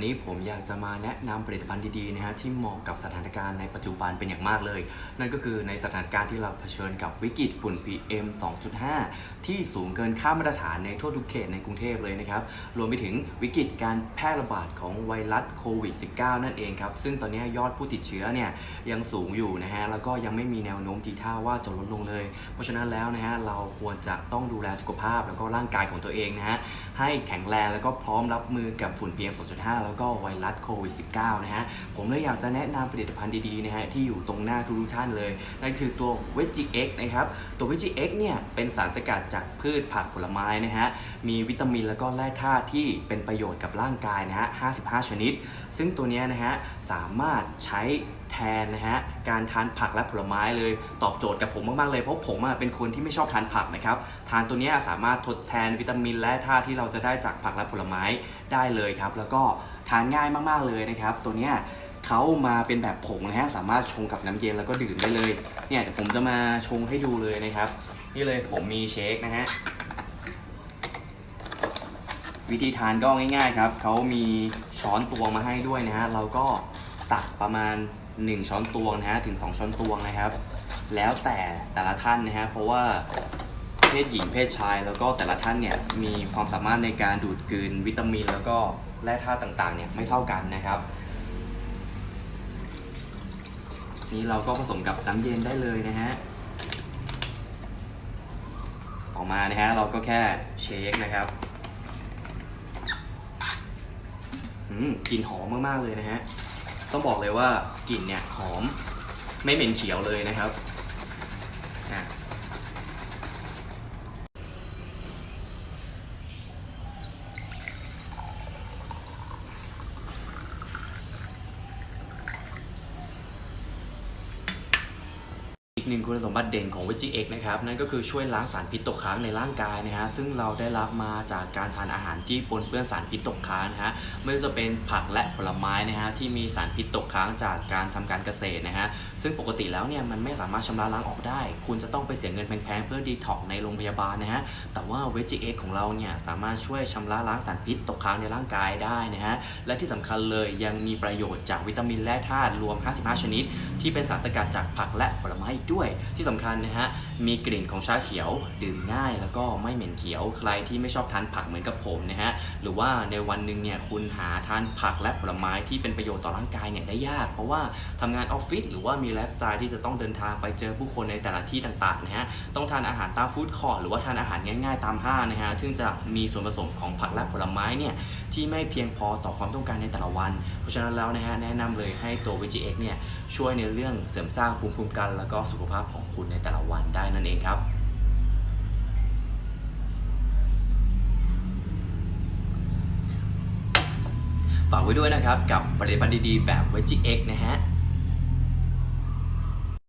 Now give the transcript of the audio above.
วันนี้ผมอยากจะมาแนะนำผลิตภัณฑ์ดีๆนะฮะที่เหมาะกับสถานการณ์ในปัจจุบันเป็นอย่างมากเลย นั่นก็คือในสถานการณ์ที่เราเผชิญกับวิกฤตฝุ่น PM 2.5 ที่สูงเกินค่ามาตรฐานในทั่วทุกเขตในกรุงเทพเลยนะครับ รวมไปถึงวิกฤตการแพร่ระบาดของไวรัสโควิด -19 นั่นเองครับ ซึ่งตอนนี้ยอดผู้ติดเชื้อเนี่ยยังสูงอยู่นะฮะแล้วก็ยังไม่มีแนวโน้มทีท่าว่าจะลดลงเลย เพราะฉะนั้นแล้วนะฮะเราควรจะต้องดูแลสุขภาพแล้วก็ร่างกายของตัวเองนะฮะให้แข็งแรงแล้วก็พร้อมรับมือกับฝุ่น PM 2.5แล้วก็ไวรัสโควิด -19 นะฮะ ผมเลยอยากจะแนะนำผลิตภัณฑ์ดีๆนะฮะที่อยู่ตรงหน้าทุกท่านเลย นั่นคือตัวเวจิเอ็กนะครับ ตัวเวจิเอ็กเนี่ยเป็นสารสกัดจากพืชผักผลไม้นะฮะ มีวิตามินแล้วก็แร่ธาตุที่เป็นประโยชน์กับร่างกายนะฮะ 55 ชนิด ซึ่งตัวนี้นะฮะสามารถใช้ แทนนะฮะการทานผักและผลไม้เลยตอบโจทย์กับผมมากๆเลยเพราะผมเป็นคนที่ไม่ชอบทานผักนะครับทานตัวนี้สามารถทดแทนวิตามินและธาตุที่เราจะได้จากผักและผลไม้ได้เลยครับ แล้วก็ทานง่ายมากๆเลยนะครับ ตัวนี้เขามาเป็นแบบผงนะฮะสามารถชงกับน้ำเย็นแล้วก็ดื่มได้เลยเนี่ยเดี๋ยวผมจะมาชงให้ดูเลยนะครับ นี่เลยผมมีเชคนะฮะวิธีทานก็ง่ายๆครับเขามีช้อนตวงมาให้ด้วยนะฮะเราก็ ตักประมาณ 1 ช้อนตวงนะฮะถึง 2 ช้อนตวงนะครับ แล้วแต่แต่ละท่านนะฮะเพราะว่าเพศหญิงเพศชายแล้วก็แต่ละท่านเนี่ยมีความสามารถในการดูดกลืนวิตามิน แล้วก็แร่ธาตุต่างๆเนี่ยไม่เท่ากันนะครับ นี่เราก็ผสมกับน้ำเย็นได้เลยนะฮะออกมานะฮะเราก็แค่เชคนะครับอืมกลิ่นหอมมากๆเลยนะฮะ ต้องบอกเลยว่ากลิ่นเนี่ยหอมไม่เหม็นเขียวเลยนะครับ อีกหนึ่งคุณสมบัติเด่นของ v e g X นะครับนั่นก็คือช่วยล้างสารพิษตกค้างในร่างกายนะฮะซึ่งเราได้รับมาจากการทานอาหารที่ปนเปื้อนสารพิษตกค้างนะฮะไม่ว่าจะเป็นผักและผลไม้นะฮะที่มีสารพิษตกค้างจากการทำการเกษตรนะฮะซึ่งปกติแล้วเนี่ยมันไม่สามารถชำระล้างออกได้ คุณจะต้องไปเสียเงินแพงๆเพื่อดีท็อกในโรงพยาบาลนะฮะแต่ว่า v e g X ของเราเนี่ยสามารถช่วยชำระล้างสารพิษตกค้างในร่างกายได้นะฮะและที่สำคัญเลยยังมีประโยชน์จากวิตามินและธาตุรวม 55 ชนิด ที่เป็นสารสกัดจากผักและผลไม้อีกด้วย ที่สำคัญนะฮะมีกลิ่นของชาเขียวดื่มง่ายแล้วก็ไม่เหม็นเขียวใครที่ไม่ชอบทานผักเหมือนกับผมนะฮะหรือว่าในวันหนึ่งเนี่ยคุณหาทานผักและผลไม้ที่เป็นประโยชน์ต่อร่างกายเนี่ยได้ยาก เพราะว่าทำงานออฟฟิศหรือว่ามีไลฟ์สไตล์ที่จะต้องเดินทางไปเจอผู้คนในแต่ละที่ต่างๆนะฮะต้องทานอาหารตามฟู้ดคอร์ทหรือว่าทานอาหารง่ายๆตามห้างนะฮะซึ่งจะมีส่วนผสมของผักและผลไม้เนี่ยที่ไม่เพียงพอต่อความต้องการในแต่ละวัน เพราะฉะนั้นแล้วนะฮะแนะนำเลยให้ตัว VGX เนี่ยช่วยในเรื่องเสริมสร้างภูมิคุ้มกันแล้วก็สุขขภาพของคุณในแต่ละวันได้นั่นเองครับฝากไว้ด้วยนะครับกับผลิตภัณฑ์ดีๆแบบ v e g X นะฮะ